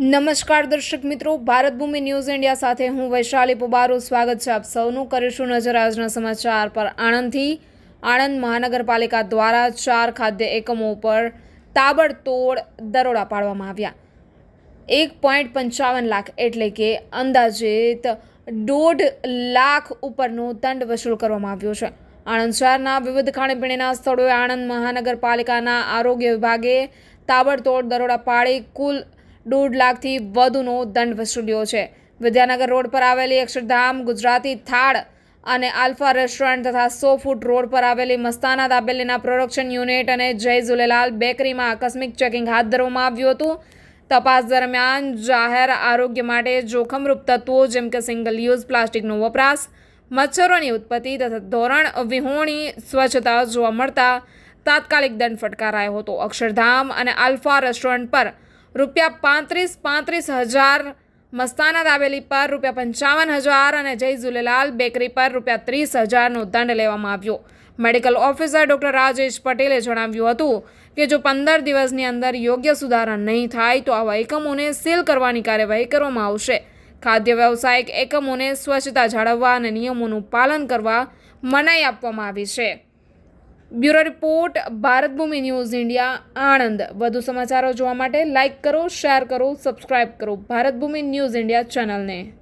નમસ્કાર દર્શક મિત્રો, ભારત ભૂમિ ન્યૂઝ ઇન્ડિયા સાથે હું વૈશાલી પુબારું. સ્વાગત છે આપ સૌનું. કરીશું નજર આજના સમાચાર પર આણંદથી. આણંદ મહાનગરપાલિકા દ્વારા ચાર ખાદ્ય એકમો ઉપર તાબડતોડ દરોડા પાડવામાં આવ્યા. એક પોઈન્ટ પંચાવન લાખ એટલે કે અંદાજિત દોઢ લાખ ઉપરનો દંડ વસૂલ કરવામાં આવ્યો છે. આણંદ શહેરના વિવિધ ખાણીપીણીના સ્થળોએ આણંદ મહાનગરપાલિકાના આરોગ્ય વિભાગે તાબડતોડ દરોડા પાડી કુલ દોઢ લાખથી વધુનો દંડ વસૂલ્યો છે. વિદ્યાનગર રોડ પર આવેલી અક્ષરધામ, ગુજરાતી થાળ અને આલ્ફા રેસ્ટોરન્ટ તથા સો ફૂટ રોડ પર આવેલી મસ્તાના દાબેલીના પ્રોડક્શન યુનિટ અને જય ઝુલેલાલ બેકરીમાં આકસ્મિક ચેકિંગ હાથ ધરવામાં આવ્યું હતું. તપાસ દરમિયાન જાહેર આરોગ્ય માટે જોખમરૂપ તત્વો જેમ કે સિંગલ યુઝ પ્લાસ્ટિકનો વપરાશ, મચ્છરોની ઉત્પત્તિ તથા ધોરણ વિહોણી સ્વચ્છતા જોવા મળતા તાત્કાલિક દંડ ફટકારાયો હતો. અક્ષરધામ અને આલ્ફા રેસ્ટોરન્ટ પર રૂપિયા પાંત્રીસ પાંત્રીસ હજાર મસ્તાના દાબેલી પર રૂપિયા પંચાવન હજાર અને જય ઝુલેલાલ બેકરી પર રૂપિયા ત્રીસ હજારનો દંડ લેવામાં આવ્યો. મેડિકલ ઓફિસર ડૉક્ટર રાજેશ પટેલે જણાવ્યું હતું કે જો પંદર દિવસની અંદર યોગ્ય સુધારા નહીં થાય તો આવા એકમોને સીલ કરવાની કાર્યવાહી કરવામાં આવશે. ખાદ્ય વ્યવસાયિક એકમોને સ્વચ્છતા જાળવવા અને નિયમોનું પાલન કરવા મનાઈ આપવામાં આવી છે. Bureau report, Bharat Bhoomi news India, Anand. વધુ સમાચારો જોવા માટે લાઇક કરો, શેર કરો, સબસ્ક્રાઇબ કરો ભારત ભૂમિ ન્યૂઝ ઇન્ડિયા ચેનલને.